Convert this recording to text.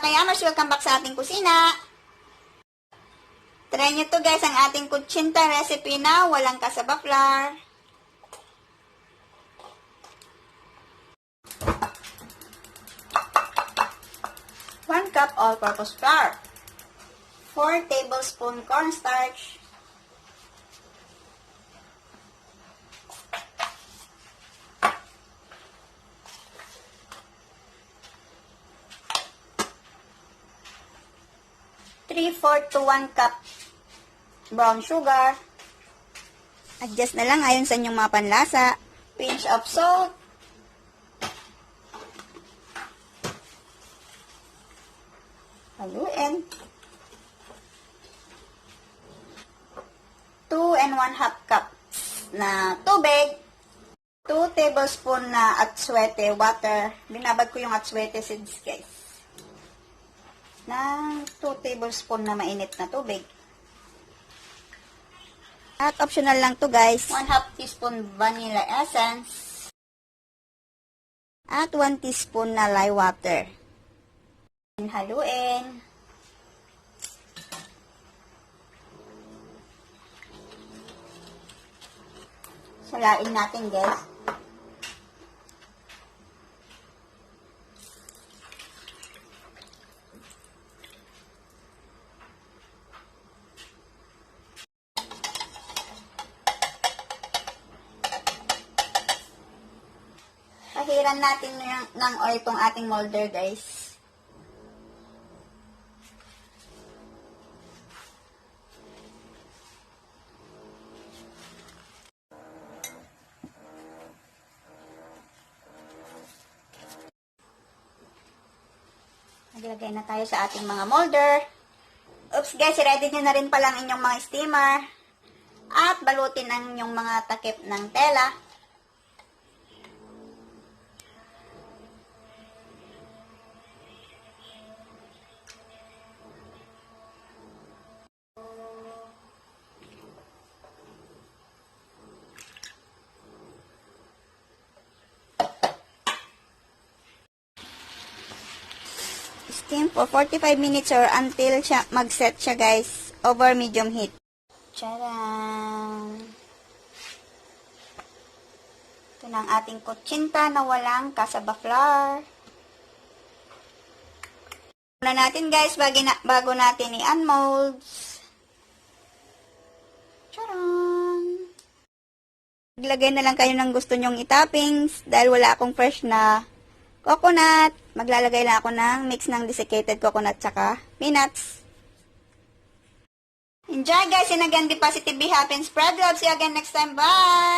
Kayamers, welcome back sa ating kusina. Try nyo to guys, ang ating kutsinta recipe na walang kasaba flour. One cup all-purpose flour. 4 tablespoon cornstarch. Three-fourth to 1 cup brown sugar. Adjust na lang ayon sa inyong mga panlasa. Pinch of salt. Haluin. 2 and 1 half cup na tubig. 2 tablespoon na atswete water. Binabad ko yung atswete seeds, guys. Ng 2 tablespoon na mainit na tubig. At optional lang to guys. 1 half teaspoon vanilla essence. At 1 teaspoon na lye water. Haluin. Salain natin guys. Pahiran natin ng, ng oil itong ating molder, guys. Naglagay na tayo sa ating mga molder. Oops, guys, ready nyo na rin palang inyong mga steamer. At balutin ang inyong mga takip ng tela. Steam for 45 minutes or until siya mag-set siya guys over medium heat. Tcharam! Ito na ang ating kutsinta na walang kasaba flour. Una natin guys bago, na, bago natin i-unmolds. Charan! Maglagay na lang kayo ng gusto nyong itoppings dahil wala akong fresh na coconut. Maglalagay lang ako ng mix ng desiccated coconut tsaka peanuts. Enjoy guys! And again, be positive, be happy, and spread love. See you again next time. Bye!